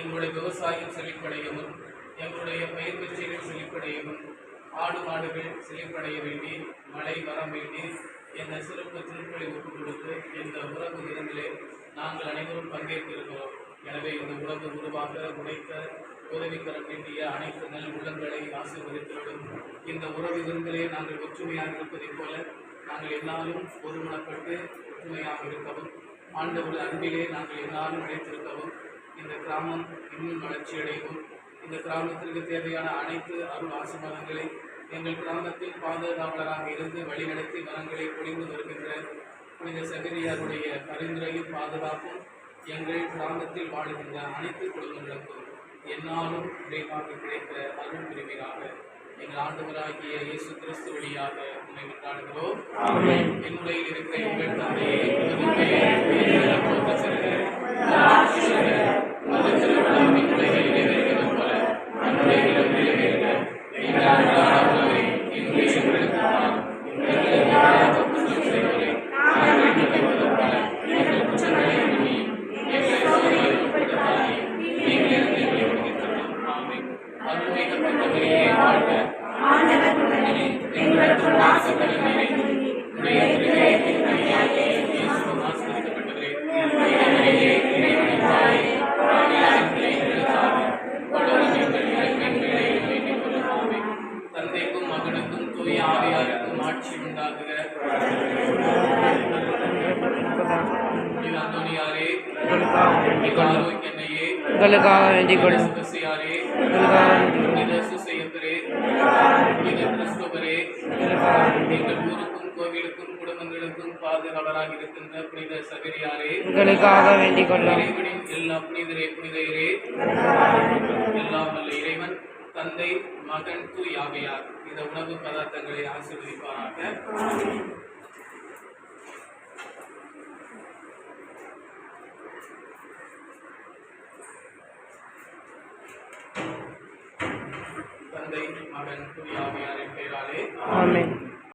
எங்களுடைய விவசாயம் செழிப்படையவும் எங்களுடைய பயிர் பச்சைகள் செழிப்படையவும் ஆடு மாடுகள் செழிப்படைய வேண்டி மழை வர வேண்டி என்ற சிறப்பு திருப்பலை ஒப்புக் கொடுத்து இந்த உறவு விருந்திலே நாங்கள் அனைவரும் பங்கேற்றிருக்கிறோம் எனவே இந்த உறவு உருவாக உடைக்க உதவிக்கரம் வேண்டிய அனைத்து நல் உள்ளங்களை ஆசீர்வதித்திருடும் இந்த உறவு விருந்திலே நாங்கள் ஒற்றுமையாக இருப்பதைப் போல நாங்கள் எல்லாரும் ஒருமனப்பட்டு ஒற்றுமையாக இருக்கவும் ஆண்டவர் அன்பிலே நாங்கள் எல்லாரும் நினைத்திருக்கவும் இந்த கிராமம் இன்னும் வளர்ச்சியடையவும் இந்த கிராமத்திற்கு தேவையான அனைத்து அருள் ஆசீர்வாதங்களை எங்கள் கிராமத்தில் பாதுகாவலராக இருந்து வழிநடத்தி வரங்களை பொழிந்து வருகின்ற புனித சகரியாருடைய பரிந்துரையும் பாதுகாப்பும் எங்கள் கிராமத்தில் வாழுகின்ற அனைத்து குடும்பங்களுக்கும் என்னாலும் விரைவாக கிடைக்க அருள் புரிவீராக. எங்கள் ஆண்டவராகிய இயேசு கிறிஸ்து வழியாக உண்மை கொண்டாடுகிறோம் என்னுடைய இருக்கிற எங்கள் தந்தையே உண்டாகுக இது அந்தோனியாரே உங்களுக்காக வேண்டிக் கொள்ளும் சுகசியாரே உங்களுக்காக இது சுசையப்பரே இது கிறிஸ்துவரே. எங்கள் ஊருக்கும் கோவிலுக்கும் குடும்பங்களுக்கும் பாதுகாவலராக இருக்கின்ற புனித சகரியாரே. உங்களுக்காக வேண்டிக் கொள்ளும் இறைவனின் எல்லா புனிதரே புனிதையரே எல்லாம் வல்ல இறைவன் தந்தை மகன் தூயாவையார் இந்த உணவு பதார்த்தங்களை ஆசீர்வதிப்பாராக. தந்தை மகன் தூயாவையாரின் பெயராலே. ஆமென்.